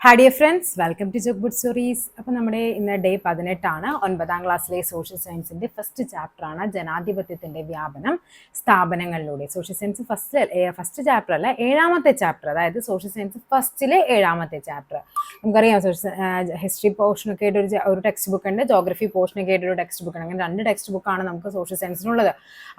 Hi dear friends welcome to joke bud stories അപ്പോൾ നമ്മുടെ ഇന്ന് ഡേ പതിനെട്ടാണ്. ഒൻപതാം ക്ലാസ്സിലെ സോഷ്യൽ സയൻസിന്റെ ഫസ്റ്റ് ചാപ്റ്ററാണ് ജനാധിപത്യത്തിന്റെ വ്യാപനം സ്ഥാപനങ്ങളിലൂടെ. Social science first first chapter അല്ല ഏഴാമത്തെ ചാപ്റ്റർ അതായത് സോഷ്യൽ സയൻസ് ഫസ്റ്റിലെ ഏഴാമത്തെ ചാപ്റ്റർ നമുക്കറിയാം സോഷ്യൽ ഹിസ്റ്ററി പോർഷനൊക്കെ ആയിട്ട് ഒരു ഒരു ടെക്സ്റ്റ് ബുക്ക് ഉണ്ട് ജോഗ്രഫി പോർഷനൊക്കെ ആയിട്ട് ഒരു ടെക്സ്റ്റ് ബുക്ക് ഉണ്ട് അങ്ങനെ രണ്ട് ടെക്സ്റ്റ് ബുക്കാണ് നമുക്ക് സോഷ്യൽ സയൻസിനുള്ളത്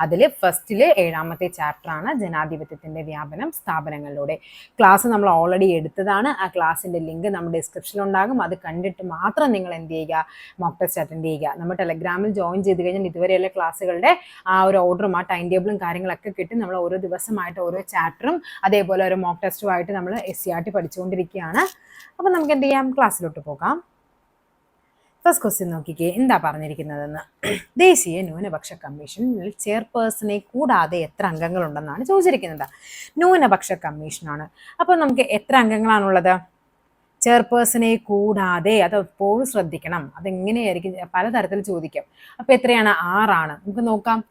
അതിൽ ഫസ്റ്റിലെ ഏഴാമത്തെ ചാപ്റ്ററാണ് ജനാധിപത്യത്തിന്റെ വ്യാപനം സ്ഥാപനങ്ങളിലൂടെ. ക്ലാസ് നമ്മൾ ഓൾറെഡി എടുത്തതാണ്. ആ ക്ലാസ്സിന്റെ ലിങ്ക് നമ്മുടെ ഡിസ്ക്രിപ്ഷനിൽ ഉണ്ടാകും. അത് കണ്ടിട്ട് മാത്രം നിങ്ങൾ എന്ത് ചെയ്യുക? മോക്ക് ടെസ്റ്റ് അറ്റൻഡ് ചെയ്യുക. നമ്മൾ ടെലഗ്രാമിൽ ജോയിൻ ചെയ്ത് കഴിഞ്ഞാൽ ഇതുവരെയുള്ള ക്ലാസ്സുകളുടെ ആ ഒരു ഓർഡറും ആ ടൈം ടേബിളും കാര്യങ്ങളൊക്കെ കിട്ടി. നമ്മൾ ഓരോ ദിവസമായിട്ട് ഓരോ ചാപ്റ്ററും അതേപോലെ ഓരോ മോക്ക് ടെസ്റ്റുമായിട്ട് നമ്മൾ എസ് സി ആർ ടി പഠിച്ചുകൊണ്ടിരിക്കുകയാണ്. അപ്പം നമുക്ക് എന്ത് ചെയ്യാം? ക്ലാസ്സിലോട്ട് പോകാം. ഫസ്റ്റ് ക്വസ്റ്റ്യൻ നോക്കിക്കേ. എന്താ പറഞ്ഞിരിക്കുന്നതെന്ന്? ദേശീയ ന്യൂനപക്ഷ കമ്മീഷനിൽ ചെയർപേഴ്സണെ കൂടാതെ എത്ര അംഗങ്ങളുണ്ടെന്നാണ് ചോദിച്ചിരിക്കുന്നത്. ന്യൂനപക്ഷ കമ്മീഷനാണ് അപ്പോൾ നമുക്ക് എത്ര അംഗങ്ങളാണുള്ളത്? ചെയർപേഴ്സണെ കൂടാതെ അത് എപ്പോഴും ശ്രദ്ധിക്കണം. അതെങ്ങനെയായിരിക്കും? പലതരത്തിൽ ചോദിക്കാം. അപ്പോൾ എത്രയാണ്? ആറാണ്. നമുക്ക് നോക്കാം.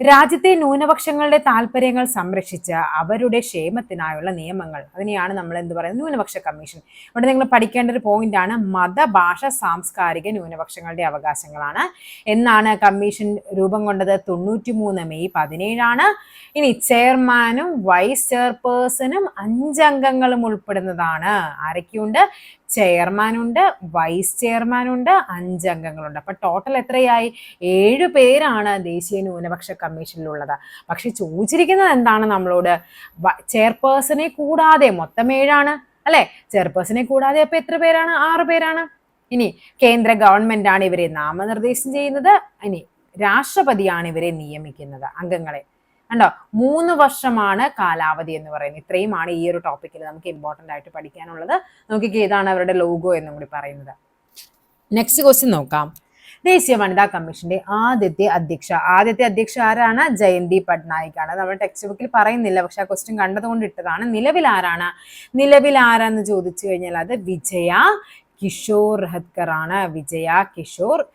രാജ്യത്തെ ന്യൂനപക്ഷങ്ങളുടെ താല്പര്യങ്ങൾ സംരക്ഷിച്ച് അവരുടെ ക്ഷേമത്തിനായുള്ള നിയമങ്ങൾ. അതിനെയാണ് നമ്മൾ എന്ത് പറയുന്നത്? ന്യൂനപക്ഷ കമ്മീഷൻ. ഇവിടെ നിങ്ങൾ പഠിക്കേണ്ട ഒരു പോയിന്റ് ആണ് മത ഭാഷ സാംസ്കാരിക ന്യൂനപക്ഷങ്ങളുടെ അവകാശങ്ങളാണ്. എന്നാണ് കമ്മീഷൻ രൂപം കൊണ്ടത്? തൊണ്ണൂറ്റി മൂന്ന് മെയ് പതിനേഴാണ്. ഇനി ചെയർമാനും വൈസ് ചെയർപേഴ്സണും അഞ്ചംഗങ്ങളും ഉൾപ്പെടുന്നതാണ്. ആരൊക്കെയുണ്ട്? ചെയർമാനുണ്ട് വൈസ് ചെയർമാനുണ്ട് അഞ്ചംഗങ്ങളുണ്ട് അപ്പൊ ടോട്ടൽ എത്രയായി? ഏഴ് പേരാണ് ദേശീയ ന്യൂനപക്ഷ കമ്മീഷനിലുള്ളത്. പക്ഷെ ചോദിച്ചിരിക്കുന്നത് എന്താണ് നമ്മളോട്? ചെയർപേഴ്സണെ കൂടാതെ മൊത്തം ഏഴാണ് അല്ലെ? ചെയർപേഴ്സണെ കൂടാതെ അപ്പൊ എത്ര പേരാണ്? ആറ് പേരാണ്. ഇനി കേന്ദ്ര ഗവൺമെന്റ് ആണ് ഇവരെ നാമനിർദ്ദേശം ചെയ്യുന്നത്. ഇനി രാഷ്ട്രപതിയാണ് ഇവരെ നിയമിക്കുന്നത് അംഗങ്ങളെ. കണ്ടോ? മൂന്ന് വർഷമാണ് കാലാവധി എന്ന് പറയുന്നത്. ഇത്രയുമാണ് ഈ ഒരു ടോപ്പിക്കിൽ നമുക്ക് ഇമ്പോർട്ടന്റ് ആയിട്ട് പഠിക്കാനുള്ളത്. നോക്കിക്കേ ഇതാണ് അവരുടെ ലോഗോ എന്നും കൂടി പറയുന്നത്. നെക്സ്റ്റ് ക്വസ്റ്റ്യൻ നോക്കാം. ദേശീയ വനിതാ കമ്മീഷന്റെ ആദ്യത്തെ അധ്യക്ഷ. ആദ്യത്തെ അധ്യക്ഷ ആരാണ്? ജയന്തി പട്നായിക് ആണ്. നമ്മുടെ ടെക്സ്റ്റ് ബുക്കിൽ പറയുന്നില്ല. പക്ഷെ ആ ക്വസ്റ്റ്യൻ കണ്ടതുകൊണ്ട് ഇട്ടതാണ്. നിലവിൽ ആരാണ്? നിലവിൽ ആരാന്ന് ചോദിച്ചു കഴിഞ്ഞാൽ അത് വിജയ കിഷോർ റഹത്കർ ആണ്. വിജയ കിഷോർ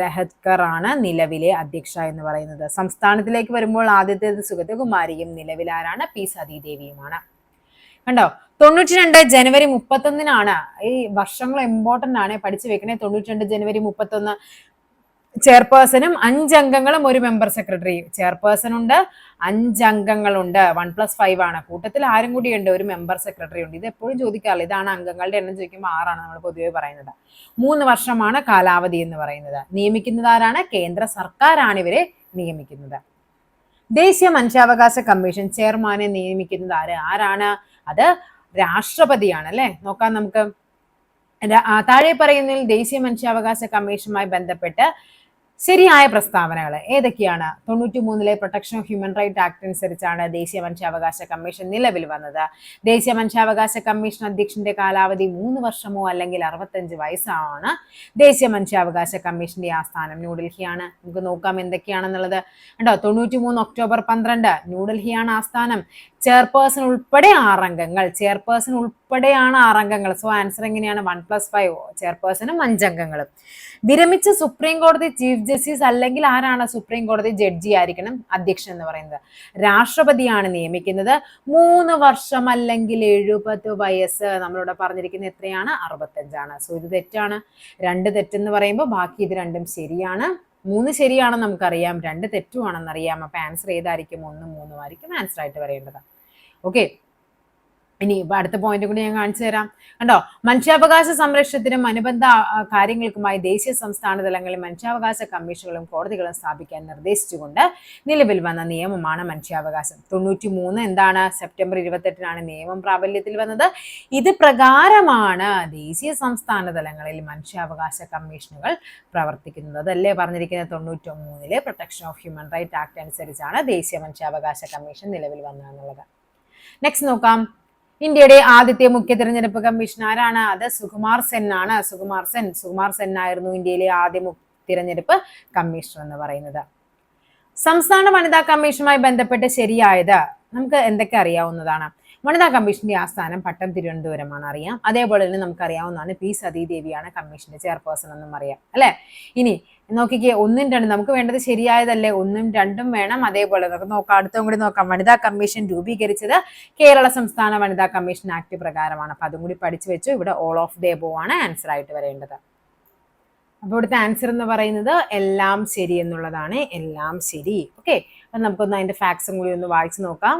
രഹത്കർ ആണ് നിലവിലെ അധ്യക്ഷ എന്ന് പറയുന്നത്. സംസ്ഥാനത്തിലേക്ക് വരുമ്പോൾ ആദ്യത്തേത് സുഗതകുമാരിയും നിലവിലാരാണ് പി സതീദേവിയുമാണ്. കണ്ടോ? തൊണ്ണൂറ്റി രണ്ട് ജനുവരി മുപ്പത്തൊന്നിനാണ് ഈ വർഷങ്ങൾ ഇമ്പോർട്ടന്റ് ആണ്. പഠിച്ചു വെക്കണേ തൊണ്ണൂറ്റി രണ്ട് ജനുവരി മുപ്പത്തൊന്ന്. ചെയർപേഴ്സണും അഞ്ചംഗങ്ങളും ഒരു മെമ്പർ സെക്രട്ടറി ചെയർപേഴ്സൺ ഉണ്ട് അഞ്ചംഗങ്ങളുണ്ട്. വൺ പ്ലസ് ഫൈവ് ആണ്. കൂട്ടത്തിൽ ആരും കൂടി ഉണ്ട് ഒരു മെമ്പർ സെക്രട്ടറി ഉണ്ട്. ഇത് എപ്പോഴും ചോദിക്കാറില്ല ഇതാണ് അംഗങ്ങളുടെ എണ്ണം ചോദിക്കുമ്പോൾ ആറാണ് നമ്മൾ പൊതുവെ പറയുന്നത്. മൂന്ന് വർഷമാണ് കാലാവധി എന്ന് പറയുന്നത്. നിയമിക്കുന്നത് ആരാണ്? കേന്ദ്ര സർക്കാരാണ് ഇവരെ നിയമിക്കുന്നത്. ദേശീയ മനുഷ്യാവകാശ കമ്മീഷൻ ചെയർമാനെ നിയമിക്കുന്നത് ആര്? ആരാണ്? അത് രാഷ്ട്രപതിയാണ് അല്ലെ? നോക്കാം നമുക്ക്. താഴെ പറയുന്നതിൽ ദേശീയ മനുഷ്യാവകാശ കമ്മീഷനുമായി ബന്ധപ്പെട്ട് ശരിയായ പ്രസ്താവനകൾ ഏതൊക്കെയാണ്? തൊണ്ണൂറ്റി മൂന്നിലെ protection of human right act അനുസരിച്ചാണ് ദേശീയ മനുഷ്യാവകാശ കമ്മീഷൻ നിലവിൽ വന്നത്. ദേശീയ മനുഷ്യാവകാശ കമ്മീഷൻ അധ്യക്ഷന്റെ കാലാവധി മൂന്ന് വർഷമോ അല്ലെങ്കിൽ അറുപത്തഞ്ച് വയസ്സാണ്. ദേശീയ മനുഷ്യാവകാശ കമ്മീഷന്റെ ആസ്ഥാനം ന്യൂഡൽഹിയാണ്. നമുക്ക് നോക്കാം എന്തൊക്കെയാണെന്നുള്ളത്. കണ്ടോ തൊണ്ണൂറ്റി മൂന്ന് ഒക്ടോബർ പന്ത്രണ്ട് ന്യൂഡൽഹിയാണ് ആസ്ഥാനം. ചെയർപേഴ്സൺ ഉൾപ്പെടെ ആറംഗങ്ങൾ. ചെയർപേഴ്സൺ ഉൾപ്പെടെയാണ് ആറംഗങ്ങൾ. സോ ആൻസർ എങ്ങനെയാണ്? വൺ പ്ലസ് ഫൈവ് ചെയർപേഴ്സണും അഞ്ചംഗങ്ങളും. വിരമിച്ച സുപ്രീം കോടതി ചീഫ് ജസ്റ്റിസ് അല്ലെങ്കിൽ ആരാണ് സുപ്രീം കോടതി ജഡ്ജി ആയിരിക്കണം അധ്യക്ഷൻ എന്ന് പറയുന്നത്? രാഷ്ട്രപതിയാണ് നിയമിക്കുന്നത്. മൂന്ന് വർഷം അല്ലെങ്കിൽ എഴുപത് വയസ്സ് നമ്മളിവിടെ പറഞ്ഞിരിക്കുന്നത് എത്രയാണ്? അറുപത്തഞ്ചാണ്. സോ ഇത് തെറ്റാണ്. രണ്ട് തെറ്റെന്ന് പറയുമ്പോൾ ബാക്കി ഇത് രണ്ടും ശരിയാണ്. മൂന്ന് ശരിയാണെന്ന് നമുക്കറിയാം. രണ്ട് തെറ്റുമാണെന്നറിയാം അപ്പൊ ആൻസർ ഏതായിരിക്കും? ഒന്ന് മൂന്നും ആയിരിക്കും ആൻസർ ആയിട്ട് പറയേണ്ടത്. ഓക്കെ ഇനി ഇപ്പൊ അടുത്ത പോയിന്റ് കൂടി ഞാൻ കാണിച്ചു തരാം. കണ്ടോ? മനുഷ്യാവകാശ സംരക്ഷണത്തിനും അനുബന്ധ കാര്യങ്ങൾക്കുമായി ദേശീയ സംസ്ഥാന തലങ്ങളിൽ മനുഷ്യാവകാശ കമ്മീഷനുകളും കോടതികളും സ്ഥാപിക്കാൻ നിർദ്ദേശിച്ചുകൊണ്ട് നിലവിൽ വന്ന നിയമമാണ് മനുഷ്യാവകാശം. തൊണ്ണൂറ്റി മൂന്ന് എന്താണ്? സെപ്റ്റംബർ ഇരുപത്തെട്ടിനാണ് നിയമം പ്രാബല്യത്തിൽ വന്നത്. ഇത് പ്രകാരമാണ് ദേശീയ സംസ്ഥാന തലങ്ങളിൽ മനുഷ്യാവകാശ കമ്മീഷനുകൾ പ്രവർത്തിക്കുന്നത്. അതല്ലേ പറഞ്ഞിരിക്കുന്നത് തൊണ്ണൂറ്റി മൂന്നിലെ protection of human right act അനുസരിച്ചാണ് ദേശീയ മനുഷ്യാവകാശ കമ്മീഷൻ നിലവിൽ വന്നതെന്നുള്ളത്. നെക്സ്റ്റ് നോക്കാം. ഇന്ത്യയുടെ ആദ്യത്തെ മുഖ്യ തിരഞ്ഞെടുപ്പ് കമ്മീഷൻ ആരാണ്? അത് സുകുമാർ സെൻ ആണ്. സുകുമാർ സെൻ സുകുമാർ സെൻ ആയിരുന്നു ഇന്ത്യയിലെ ആദ്യ തിരഞ്ഞെടുപ്പ് കമ്മീഷണർ എന്ന് പറയുന്നത്. സംസ്ഥാന വനിതാ കമ്മീഷനുമായി ബന്ധപ്പെട്ട് ശരിയായത് നമുക്ക് എന്തൊക്കെ അറിയാവുന്നതാണ്? വനിതാ കമ്മീഷന്റെ ആസ്ഥാനം പട്ടം തിരുവനന്തപുരമാണ് അറിയാം. അതേപോലെ തന്നെ നമുക്കറിയാവുന്നതാണ് പി സതീദേവിയാണ് കമ്മീഷന്റെ ചെയർപേഴ്സൺ എന്നും അറിയാം അല്ലെ? ഇനി നോക്കിക്കേ ഒന്നും രണ്ടും നമുക്ക് വേണ്ടത് ശരിയായതല്ലേ? ഒന്നും രണ്ടും വേണം അതേപോലെ. നമുക്ക് നോക്കാം അടുത്തും കൂടി നോക്കാം. വനിതാ കമ്മീഷൻ രൂപീകരിച്ചത് കേരള സംസ്ഥാന വനിതാ കമ്മീഷൻ ആക്ട് പ്രകാരമാണ്. അപ്പൊ അതും കൂടി പഠിച്ചു വെച്ചു. ഇവിടെ ഓൾ ഓഫ് ദേ ബോ ആണ് ആൻസർ ആയിട്ട് വരേണ്ടത്. അപ്പോൾ ഇവിടുത്തെ ആൻസർ എന്ന് പറയുന്നത് എല്ലാം ശരി എന്നുള്ളതാണ്. എല്ലാം ശരി. ഓക്കെ അപ്പൊ നമുക്കൊന്ന് അതിന്റെ ഫാക്സും കൂടി ഒന്ന് വായിച്ചു നോക്കാം.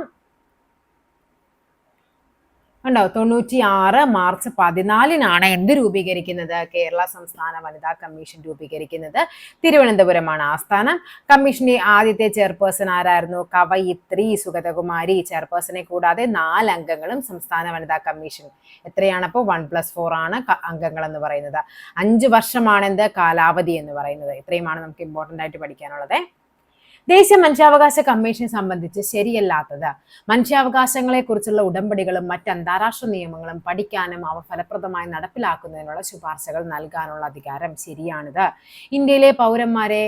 ഉണ്ടോ തൊണ്ണൂറ്റി ആറ് മാർച്ച് പതിനാലിനാണ് എന്ത് രൂപീകരിക്കുന്നത്? കേരള സംസ്ഥാന വനിതാ കമ്മീഷൻ രൂപീകരിക്കുന്നത് തിരുവനന്തപുരമാണ് ആസ്ഥാനം. കമ്മീഷന്റെ ആദ്യത്തെ ചെയർപേഴ്സൺ ആരായിരുന്നു? കവയിത്രി സുഗതകുമാരി. ചെയർപേഴ്സണെ കൂടാതെ നാല് അംഗങ്ങളും സംസ്ഥാന വനിതാ കമ്മീഷൻ. എത്രയാണ് അപ്പോൾ വൺ പ്ലസ് ഫോർ ആണ് അംഗങ്ങൾ എന്ന് പറയുന്നത്. അഞ്ച് വർഷമാണ് എന്ത്? കാലാവധി എന്ന് പറയുന്നത്. ഇത്രയുമാണ് നമുക്ക് ഇമ്പോർട്ടന്റ് ആയിട്ട് പഠിക്കാനുള്ളത്. ദേശീയ മനുഷ്യാവകാശ കമ്മീഷനെ സംബന്ധിച്ച് ശരിയല്ലാത്തത്. മനുഷ്യാവകാശങ്ങളെക്കുറിച്ചുള്ള ഉടമ്പടികളും മറ്റ് അന്താരാഷ്ട്ര നിയമങ്ങളും പഠിക്കാനും അവ ഫലപ്രദമായി നടപ്പിലാക്കുന്നതിനുള്ള ശുപാർശകൾ നൽകാനുള്ള അധികാരം ശരിയാണിത്. ഇന്ത്യയിലെ പൗരന്മാരെ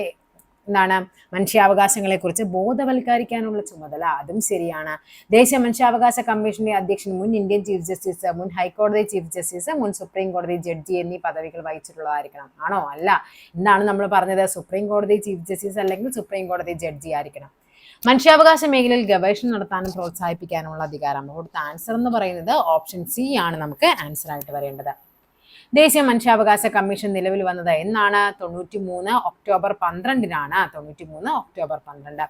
എന്താണ് മനുഷ്യാവകാശങ്ങളെക്കുറിച്ച് ബോധവൽക്കരിക്കാനുള്ള ചുമതല. അതും ശരിയാണ്. ദേശീയ മനുഷ്യാവകാശ കമ്മീഷന്റെ അധ്യക്ഷൻ മുൻ ഇന്ത്യൻ ചീഫ് ജസ്റ്റിസ് മുൻ ഹൈക്കോടതി ചീഫ് ജസ്റ്റിസ് മുൻ സുപ്രീം കോടതി ജഡ്ജി എന്നീ പദവികൾ വഹിച്ചിട്ടുള്ളതായിരിക്കണം. ആണോ? അല്ല. എന്താണ് നമ്മൾ പറഞ്ഞത് സുപ്രീം കോടതി ചീഫ് ജസ്റ്റിസ് അല്ലെങ്കിൽ സുപ്രീം കോടതി ജഡ്ജി ആയിരിക്കണം. മനുഷ്യാവകാശ മേഖലയിൽ ഗവേഷണം നടത്താനും പ്രോത്സാഹിപ്പിക്കാനുമുള്ള അധികാരം. അവിടുത്തെ ആൻസർ എന്ന് പറയുന്നത് ഓപ്ഷൻ സി ആണ് നമുക്ക് ആൻസർ ആയിട്ട് വരേണ്ടത്. ദേശീയ മനുഷ്യാവകാശ കമ്മീഷൻ നിലവിൽ വന്നത് എന്നാണ്. തൊണ്ണൂറ്റി മൂന്ന് ഒക്ടോബർ പന്ത്രണ്ടിനാണ്. തൊണ്ണൂറ്റി മൂന്ന് ഒക്ടോബർ പന്ത്രണ്ട്.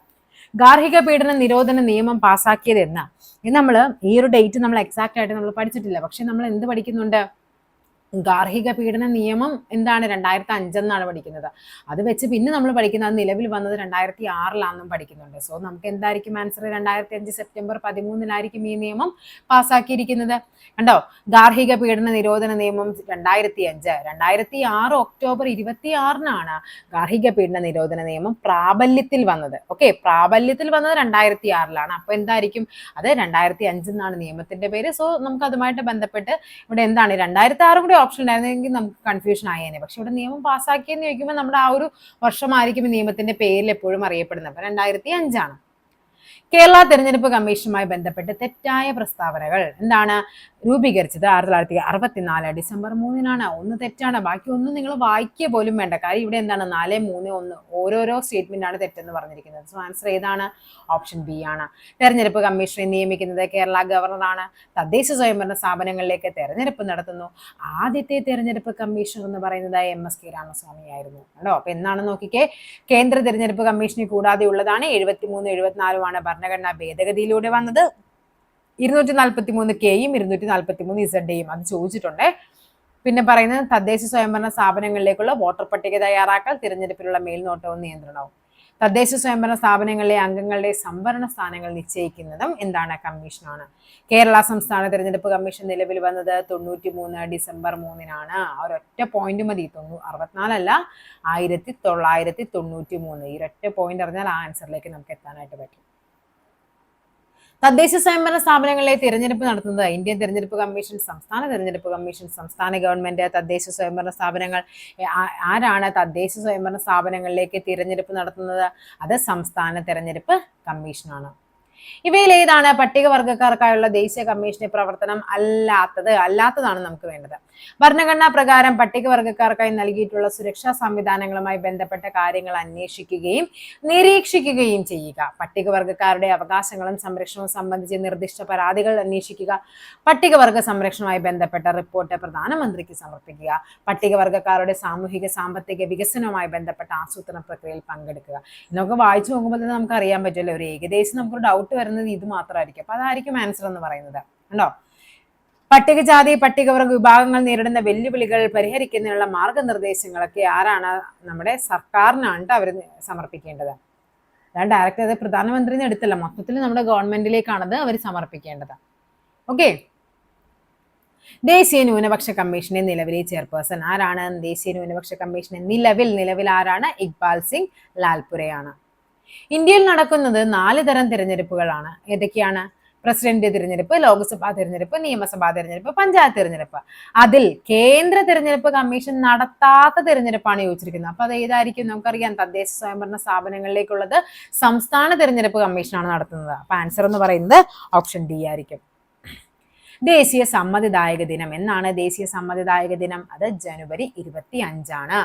ഗാർഹിക പീഡന നിരോധന നിയമം പാസാക്കിയത് എന്ന് നമ്മൾ ഈ ഒരു ഡേറ്റ് നമ്മൾ എക്സാക്റ്റ് ആയിട്ട് നമ്മൾ പഠിച്ചിട്ടില്ല. പക്ഷെ നമ്മൾ എന്ത് പഠിക്കുന്നുണ്ട്? ഗാർഹിക പീഡന നിയമം എന്താണ് രണ്ടായിരത്തി അഞ്ചെന്നാണ് പഠിക്കുന്നത്. അത് വെച്ച് പിന്നെ നമ്മൾ പഠിക്കുന്നത് അത് നിലവിൽ വന്നത് രണ്ടായിരത്തി ആറിലാണെന്നും പഠിക്കുന്നുണ്ട്. സോ നമുക്ക് എന്തായിരിക്കും ആൻസർ രണ്ടായിരത്തി അഞ്ച് സെപ്റ്റംബർ പതിമൂന്നിനായിരിക്കും ഈ നിയമം പാസ്സാക്കിയിരിക്കുന്നത്. കണ്ടോ? ഗാർഹിക പീഡന നിരോധന നിയമം രണ്ടായിരത്തി അഞ്ച് രണ്ടായിരത്തി ആറ് ഒക്ടോബർ ഇരുപത്തി ആറിനാണ് ഗാർഹിക പീഡന നിരോധന നിയമം പ്രാബല്യത്തിൽ വന്നത്. ഓക്കെ പ്രാബല്യത്തിൽ വന്നത് രണ്ടായിരത്തി ആറിലാണ് അപ്പൊ എന്തായിരിക്കും? അത് രണ്ടായിരത്തി അഞ്ചെന്നാണ് നിയമത്തിന്റെ പേര്. സോ നമുക്ക് അതുമായിട്ട് ബന്ധപ്പെട്ട് ഇവിടെ എന്താണ്? രണ്ടായിരത്തി ആറും കൂടി ഓപ്ഷൻ ഉണ്ടായിരുന്നെങ്കിൽ നമുക്ക് കൺഫ്യൂഷൻ ആയേനെ. പക്ഷെ ഇവിടെ നിയമം പാസ്സാക്കിയെന്ന് ചോദിക്കുമ്പോൾ നമ്മുടെ ആ ഒരു വർഷമായിരിക്കും നിയമത്തിന്റെ പേരിൽ എപ്പോഴും അറിയപ്പെടുന്നത്. അപ്പൊ രണ്ടായിരത്തി അഞ്ചാണ്. കേരള തെരഞ്ഞെടുപ്പ് കമ്മീഷനുമായി ബന്ധപ്പെട്ട് തെറ്റായ പ്രസ്താവനകൾ എന്താണ് രൂപീകരിച്ചത്? ആയിരത്തി തൊള്ളായിരത്തി അറുപത്തിനാല് ഡിസംബർ മൂന്നിനാണ്. ഒന്ന് തെറ്റാണ്. ബാക്കി ഒന്നും നിങ്ങൾ വായിക്കുക പോലും വേണ്ട. കാര്യം ഇവിടെ എന്താണ്? നാല് മൂന്ന് ഒന്ന് ഓരോരോ സ്റ്റേറ്റ്മെന്റ് ആണ് തെറ്റെന്ന് പറഞ്ഞിരിക്കുന്നത്. സോ ആൻസർ ഏതാണ്? ഓപ്ഷൻ ബി ആണ്. തെരഞ്ഞെടുപ്പ് കമ്മീഷനെ നിയമിക്കുന്നത് കേരള ഗവർണറാണ് തദ്ദേശ സ്വയംഭരണ സ്ഥാപനങ്ങളിലേക്ക് തെരഞ്ഞെടുപ്പ് നടത്തുന്നു. ആദ്യത്തെ തെരഞ്ഞെടുപ്പ് കമ്മീഷണർ എന്ന് പറയുന്നത് എം എസ് കെ രാമസ്വാമി ആയിരുന്നു. കണ്ടോ? അപ്പൊ എന്നാണ് നോക്കിക്കേ? കേന്ദ്ര തെരഞ്ഞെടുപ്പ് കമ്മീഷനെ കൂടാതെ ഉള്ളതാണ് എഴുപത്തിമൂന്ന് എഴുപത്തിനാലുമാണ് ഭരണഘടനാ ഭേദഗതിയിലൂടെ വന്നത് ഇരുന്നൂറ്റി നാൽപ്പത്തി മൂന്ന് കെയും ഇരുന്നൂറ്റി നാൽപ്പത്തി മൂന്ന് ഇസഡയും അത് ചോദിച്ചിട്ടുണ്ട്. പിന്നെ പറയുന്നത് തദ്ദേശ സ്വയംഭരണ സ്ഥാപനങ്ങളിലേക്കുള്ള വോട്ടർ പട്ടിക തയ്യാറാക്കൽ തിരഞ്ഞെടുപ്പിലുള്ള മേൽനോട്ടവും നിയന്ത്രണവും. തദ്ദേശ സ്വയംഭരണ സ്ഥാപനങ്ങളിലെ അംഗങ്ങളുടെ സംവരണ സ്ഥാനങ്ങൾ നിശ്ചയിക്കുന്നതും എന്താണ് കമ്മീഷനാണ്. കേരള സംസ്ഥാന തിരഞ്ഞെടുപ്പ് കമ്മീഷൻ നിലവിൽ വന്നത് തൊണ്ണൂറ്റി മൂന്ന് ഡിസംബർ മൂന്നിനാണ്. ഒരൊറ്റ പോയിന്റ് മതി. തൊണ്ണൂ അറുപത്തിനാലല്ല ആയിരത്തി തൊള്ളായിരത്തി തൊണ്ണൂറ്റി മൂന്ന് ഈ ഒരൊറ്റ പോയിന്റ് അറിഞ്ഞാൽ ആ ആൻസറിലേക്ക് നമുക്ക് എത്താനായിട്ട് പറ്റും. തദ്ദേശ സ്വയംഭരണ സ്ഥാപനങ്ങളിലെ തിരഞ്ഞെടുപ്പ് നടത്തുന്നത് ഇന്ത്യൻ തിരഞ്ഞെടുപ്പ് കമ്മീഷൻ സംസ്ഥാന തിരഞ്ഞെടുപ്പ് കമ്മീഷൻ സംസ്ഥാന ഗവൺമെന്റ് തദ്ദേശ സ്വയംഭരണ സ്ഥാപനങ്ങൾ. ആരാണ് തദ്ദേശ സ്വയംഭരണ സ്ഥാപനങ്ങളിലേക്ക് തിരഞ്ഞെടുപ്പ് നടത്തുന്നത്? അത് സംസ്ഥാന തിരഞ്ഞെടുപ്പ് കമ്മീഷനാണ്. ഇവയിൽ ഏതാണ് പട്ടികവർഗക്കാർക്കായുള്ള ദേശീയ കമ്മീഷന്റെ പ്രവർത്തനം അല്ലാത്തത് അല്ലാത്തതാണ് നമുക്ക് വേണ്ടത്. ഭരണഘടനാ പ്രകാരം പട്ടികവർഗക്കാർക്കായി നൽകിയിട്ടുള്ള സുരക്ഷാ സംവിധാനങ്ങളുമായി ബന്ധപ്പെട്ട കാര്യങ്ങൾ അന്വേഷിക്കുകയും നിരീക്ഷിക്കുകയും ചെയ്യുക. പട്ടികവർഗക്കാരുടെ അവകാശങ്ങളും സംരക്ഷണവും സംബന്ധിച്ച് നിർദ്ദിഷ്ട പരാതികൾ അന്വേഷിക്കുക. പട്ടികവർഗ സംരക്ഷണവുമായി ബന്ധപ്പെട്ട റിപ്പോർട്ട് പ്രധാനമന്ത്രിക്ക് സമർപ്പിക്കുക. പട്ടികവർഗക്കാരുടെ സാമൂഹിക സാമ്പത്തിക വികസനവുമായി ബന്ധപ്പെട്ട ആസൂത്രണ പ്രക്രിയയിൽ പങ്കെടുക്കുക. എന്നൊക്കെ വായിച്ചു നോക്കുമ്പോൾ തന്നെ നമുക്ക് അറിയാൻ പറ്റുമല്ലോ. ഒരു ഏകദേശം നമുക്ക് ഡൗട്ട് വരുന്നത് ഇത് മാത്രമായിരിക്കും. അപ്പൊ അതായിരിക്കും ആൻസർ എന്ന് പറയുന്നത്. ഉണ്ടോ പട്ടികജാതി പട്ടികവർഗ വിഭാഗങ്ങൾ നേരിടുന്ന വെല്ലുവിളികൾ പരിഹരിക്കുന്നതിനുള്ള മാർഗനിർദ്ദേശങ്ങളൊക്കെ ആരാണ് നമ്മുടെ സർക്കാരിനാണ് അവർ സമർപ്പിക്കേണ്ടത്. അതാണ് ഡയറക്റ്റ് അത് പ്രധാനമന്ത്രിന്ന് എടുത്തല്ല മൊത്തത്തിൽ നമ്മുടെ ഗവൺമെന്റിലേക്കാണത് അവർ സമർപ്പിക്കേണ്ടത്. ഓക്കെ ദേശീയ ന്യൂനപക്ഷ കമ്മീഷന്റെ നിലവിലെ ചെയർപേഴ്സൺ ആരാണ്? ദേശീയ ന്യൂനപക്ഷ കമ്മീഷന്റെ നിലവിൽ നിലവിൽ ആരാണ്? ഇക്ബാൽ സിംഗ് ലാൽപുരയാണ്. ഇന്ത്യയിൽ നടക്കുന്നത് നാല് തരം തിരഞ്ഞെടുപ്പുകളാണ്. ഏതൊക്കെയാണ്? പ്രസിഡന്റ് തിരഞ്ഞെടുപ്പ് ലോക്സഭാ തിരഞ്ഞെടുപ്പ് നിയമസഭാ തിരഞ്ഞെടുപ്പ് പഞ്ചായത്ത് തിരഞ്ഞെടുപ്പ്. അതിൽ കേന്ദ്ര തിരഞ്ഞെടുപ്പ് കമ്മീഷൻ നടത്താത്ത തിരഞ്ഞെടുപ്പാണ് ചോദിച്ചിരിക്കുന്നത്. അപ്പൊ അത് ഏതായിരിക്കും? നമുക്കറിയാം. തദ്ദേശ സ്വയംഭരണ സ്ഥാപനങ്ങളിലേക്കുള്ളത് സംസ്ഥാന തിരഞ്ഞെടുപ്പ് കമ്മീഷനാണ് നടത്തുന്നത്. അപ്പൊ ആൻസർ എന്ന് പറയുന്നത് ഓപ്ഷൻ ഡി ആയിരിക്കും. ദേശീയ സമ്മതിദായക ദിനം എന്നാണ്. ദേശീയ സമ്മതിദായക ദിനം അത് ജനുവരി ഇരുപത്തി അഞ്ചാണ്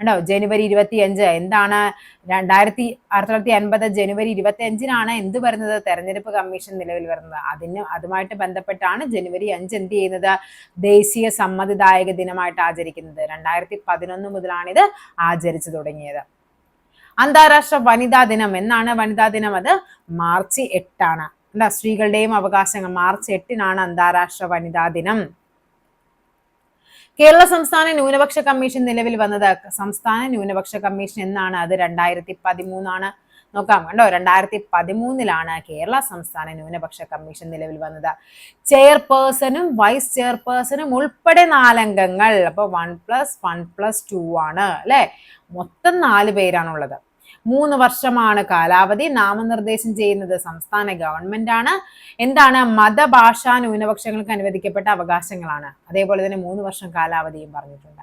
ഉണ്ടോ ജനുവരി ഇരുപത്തി അഞ്ച് എന്താണ് രണ്ടായിരത്തി ആയിരത്തി തൊള്ളായിരത്തി അൻപത് ജനുവരി ഇരുപത്തി അഞ്ചിനാണ് എന്ത് വരുന്നത്? തെരഞ്ഞെടുപ്പ് കമ്മീഷൻ നിലവിൽ വരുന്നത്. അതിന് അതുമായിട്ട് ബന്ധപ്പെട്ടാണ് ജനുവരി അഞ്ച് എന്ത് ചെയ്യുന്നത്? ദേശീയ സമ്മതിദായക ദിനമായിട്ട് ആചരിക്കുന്നത്. രണ്ടായിരത്തി പതിനൊന്ന് മുതലാണിത് ആചരിച്ചു തുടങ്ങിയത്. അന്താരാഷ്ട്ര വനിതാ ദിനം. എന്നാണ് വനിതാ ദിനം? അത് മാർച്ച് എട്ടാണ്. അല്ല സ്ത്രീകളുടെയും അവകാശങ്ങൾ. മാർച്ച് എട്ടിനാണ് അന്താരാഷ്ട്ര വനിതാ ദിനം. കേരള സംസ്ഥാന ന്യൂനപക്ഷ കമ്മീഷൻ നിലവിൽ വന്നത് സംസ്ഥാന ന്യൂനപക്ഷ കമ്മീഷൻ എന്നാണ്. അത് രണ്ടായിരത്തി പതിമൂന്നാണ് നോക്കാം കണ്ടോ രണ്ടായിരത്തി പതിമൂന്നിലാണ് കേരള സംസ്ഥാന ന്യൂനപക്ഷ കമ്മീഷൻ നിലവിൽ വന്നത്. ചെയർപേഴ്സണും വൈസ് ചെയർപേഴ്സണും ഉൾപ്പെടെ നാലംഗങ്ങൾ. അപ്പൊ one plus one plus two ആണ് അല്ലെ? മൊത്തം നാല് പേരാണുള്ളത്. മൂന്ന് വർഷമാണ് കാലാവധി. നാമനിർദ്ദേശം ചെയ്യുന്നത് സംസ്ഥാന ഗവൺമെന്റ് ആണ് എന്താണ്? മതഭാഷാ ന്യൂനപക്ഷങ്ങൾക്ക് അനുവദിക്കപ്പെട്ട അവകാശങ്ങളാണ്. അതേപോലെ തന്നെ മൂന്ന് വർഷം കാലാവധിയും പറഞ്ഞിട്ടുണ്ട്.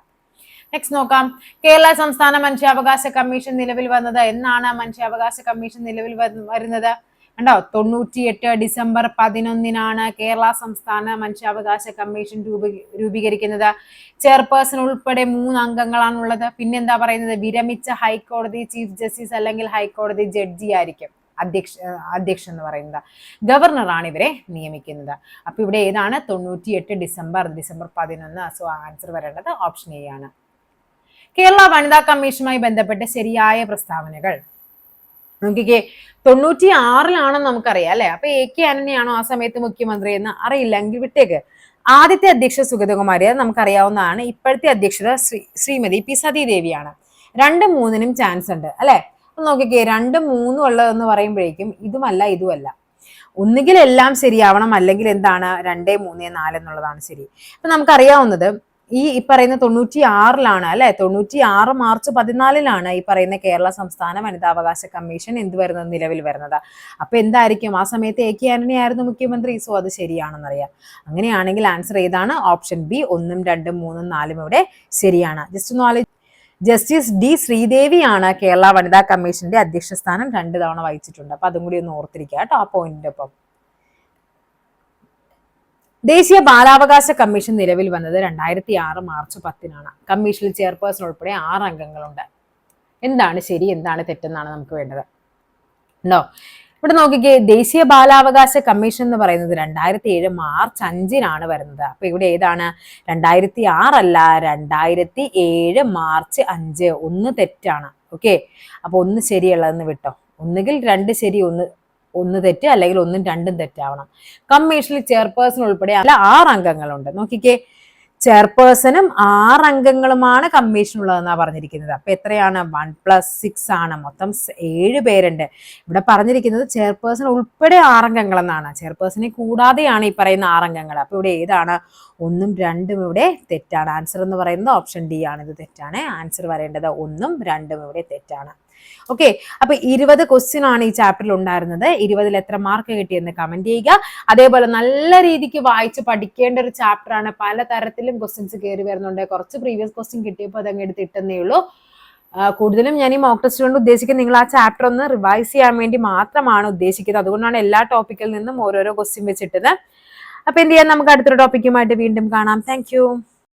നെക്സ്റ്റ് നോക്കാം. കേരള സംസ്ഥാന മനുഷ്യാവകാശ കമ്മീഷൻ നിലവിൽ വന്നത്. എന്നാണ് മനുഷ്യാവകാശ കമ്മീഷൻ നിലവിൽ വരുന്നത്? കണ്ടോ? തൊണ്ണൂറ്റിയെട്ട് ഡിസംബർ പതിനൊന്നിനാണ് കേരള സംസ്ഥാന മനുഷ്യാവകാശ കമ്മീഷൻ രൂപീ രൂപീകരിക്കുന്നത്. ചെയർപേഴ്സൺ ഉൾപ്പെടെ മൂന്ന് അംഗങ്ങളാണുള്ളത്. പിന്നെന്താ പറയുന്നത്? വിരമിച്ച ഹൈക്കോടതി ചീഫ് ജസ്റ്റിസ് അല്ലെങ്കിൽ ഹൈക്കോടതി ജഡ്ജി ആയിരിക്കും. അധ്യക്ഷ അധ്യക്ഷൻ എന്ന് പറയുന്നത്. ഗവർണറാണ് ഇവരെ നിയമിക്കുന്നത്. അപ്പൊ ഇവിടെ ഏതാണ്? തൊണ്ണൂറ്റിയെട്ട് ഡിസംബർ ഡിസംബർ പതിനൊന്ന്. സോ ആൻസർ വരേണ്ടത് ഓപ്ഷൻ എ ആണ്. കേരള വനിതാ കമ്മീഷനുമായി ബന്ധപ്പെട്ട് ശരിയായ പ്രസ്താവനകൾ. നോക്കിക്കേ തൊണ്ണൂറ്റി ആറിലാണെന്ന് നമുക്കറിയാം അല്ലെ? അപ്പൊ എ കെ ആന്റണിയാണോ ആ സമയത്ത് മുഖ്യമന്ത്രി എന്ന് അറിയില്ല എങ്കിൽ വിട്ടേക്ക്. ആദ്യത്തെ അധ്യക്ഷ സുഗതകുമാരി അത് നമുക്കറിയാവുന്നതാണ്. ഇപ്പോഴത്തെ അധ്യക്ഷത ശ്രീ ശ്രീമതി പി സതീദേവിയാണ്. രണ്ട് മൂന്നിനും ചാൻസ് ഉണ്ട് അല്ലെ? അപ്പൊ നോക്കിക്കേ രണ്ട് മൂന്നും ഉള്ളതെന്ന് പറയുമ്പോഴേക്കും ഇതുമല്ല ഇതുമല്ല. ഒന്നുകിൽ എല്ലാം ശരിയാവണം അല്ലെങ്കിൽ എന്താണ്? രണ്ടേ മൂന്നേ നാല് എന്നുള്ളതാണ് ശരി. അപ്പൊ നമുക്കറിയാവുന്നത് ഈ ഈ പറയുന്ന തൊണ്ണൂറ്റി ആറിലാണ് അല്ലെ? തൊണ്ണൂറ്റി ആറ് മാർച്ച് പതിനാലിലാണ് ഈ പറയുന്ന കേരള സംസ്ഥാന വനിതാ അവകാശ കമ്മീഷൻ എന്ത് വരുന്നത് നിലവിൽ വരുന്നത്. അപ്പൊ എന്തായിരിക്കും? ആ സമയത്ത് എ കെ ആന്റണി ആയിരുന്നു മുഖ്യമന്ത്രി. സോ അത് ശരിയാണെന്നറിയാം. അങ്ങനെയാണെങ്കിൽ ആൻസർ ഏതാണ്? ഓപ്ഷൻ ബി ഒന്നും രണ്ടും മൂന്നും നാലും ഇവിടെ ശരിയാണ്. ജസ്റ്റ് നോളജ് ജസ്റ്റിസ് ഡി ശ്രീദേവിയാണ് കേരള വനിതാ കമ്മീഷന്റെ അധ്യക്ഷ സ്ഥാനം രണ്ട് തവണ വഹിച്ചിട്ടുണ്ട്. അപ്പൊ അതും കൂടി ഒന്ന് ഓർത്തിരിക്കുക കേട്ടോ ആ പോയിന്റിന്റെ ഒപ്പം. ദേശീയ ബാലാവകാശ കമ്മീഷൻ നിലവിൽ വന്നത് രണ്ടായിരത്തി ആറ് മാർച്ച് പത്തിനാണ്. കമ്മീഷനിൽ ചെയർപേഴ്സൺ ഉൾപ്പെടെ ആറ് അംഗങ്ങളുണ്ട്. എന്താണ് ശരി എന്താണ് തെറ്റെന്നാണ് നമുക്ക് വേണ്ടത്. ഉണ്ടോ? ഇവിടെ നോക്കിക്കേ ദേശീയ ബാലാവകാശ കമ്മീഷൻ എന്ന് പറയുന്നത് രണ്ടായിരത്തി ഏഴ് മാർച്ച് അഞ്ചിനാണ് വരുന്നത്. അപ്പൊ ഇവിടെ ഏതാണ്? രണ്ടായിരത്തി ആറല്ല രണ്ടായിരത്തി ഏഴ് മാർച്ച് അഞ്ച്. ഒന്ന് തെറ്റാണ്. ഓക്കെ? അപ്പൊ ഒന്ന് ശരിയുള്ളതെന്ന് വിട്ടോ? ഒന്നുകിൽ രണ്ട് ശരി ഒന്ന് ഒന്ന് തെറ്റ് അല്ലെങ്കിൽ ഒന്നും രണ്ടും തെറ്റാവണം. കമ്മീഷനിൽ ചെയർപേഴ്സൺ ഉൾപ്പെടെ അല്ല ആറ് അംഗങ്ങളുണ്ട്. നോക്കിക്കേ ചെയർപേഴ്സണും ആറ് അംഗങ്ങളുമാണ് കമ്മീഷൻ ഉള്ളതെന്നാണ് പറഞ്ഞിരിക്കുന്നത്. അപ്പൊ എത്രയാണ്? വൺ പ്ലസ് സിക്സ് ആണ്. മൊത്തം ഏഴ് പേരുണ്ട്. ഇവിടെ പറഞ്ഞിരിക്കുന്നത് ചെയർപേഴ്സൺ ഉൾപ്പെടെ ആറംഗങ്ങൾ എന്നാണ് ചെയർപേഴ്സണെ കൂടാതെയാണ് ഈ പറയുന്ന ആറംഗങ്ങൾ അപ്പൊ ഇവിടെ ഏതാണ്? ഒന്നും രണ്ടും ഇവിടെ തെറ്റാണ്. ആൻസർ എന്ന് പറയുന്നത് ഓപ്ഷൻ ഡി ആണ്. ഇത് തെറ്റാണ്. ആൻസർ വരേണ്ടത് ഒന്നും രണ്ടും ഇവിടെ തെറ്റാണ്. ഓക്കെ അപ്പൊ ഇരുപത് ക്വസ്റ്റ്യൻ ആണ് ഈ ചാപ്റ്ററിൽ ഉണ്ടായിരുന്നത്. ഇരുപതിൽ എത്ര മാർക്ക് കിട്ടിയെന്ന് കമന്റ് ചെയ്യുക. അതേപോലെ നല്ല രീതിക്ക് വായിച്ച് പഠിക്കേണ്ട ഒരു ചാപ്റ്റർ ആണ്. പല തരത്തിലും ക്വസ്റ്റ്യൻസ് കയറി വരുന്നുണ്ട്. കുറച്ച് പ്രീവിയസ് ക്വസ്റ്റ്യൻ കിട്ടിയപ്പോൾ അതങ്ങ് എടുത്ത് ഇട്ടെന്നേ ഉള്ളൂ. കൂടുതലും ഞാൻ ഈ മോക്ക് ടെസ്റ്റ് കൊണ്ട് ഉദ്ദേശിക്കുന്നത് നിങ്ങൾ ആ ചാപ്റ്റർ ഒന്ന് റിവൈസ് ചെയ്യാൻ വേണ്ടി മാത്രമാണ് ഉദ്ദേശിക്കുന്നത്. അതുകൊണ്ടാണ് എല്ലാ ടോപ്പിക്കിൽ നിന്നും ഓരോരോ ക്വസ്റ്റ്യൻ വെച്ചിട്ടത്. അപ്പൊ എന്ത് ചെയ്യാം? നമുക്ക് അടുത്തൊരു ടോപ്പിക്കുമായിട്ട് വീണ്ടും കാണാം. താങ്ക്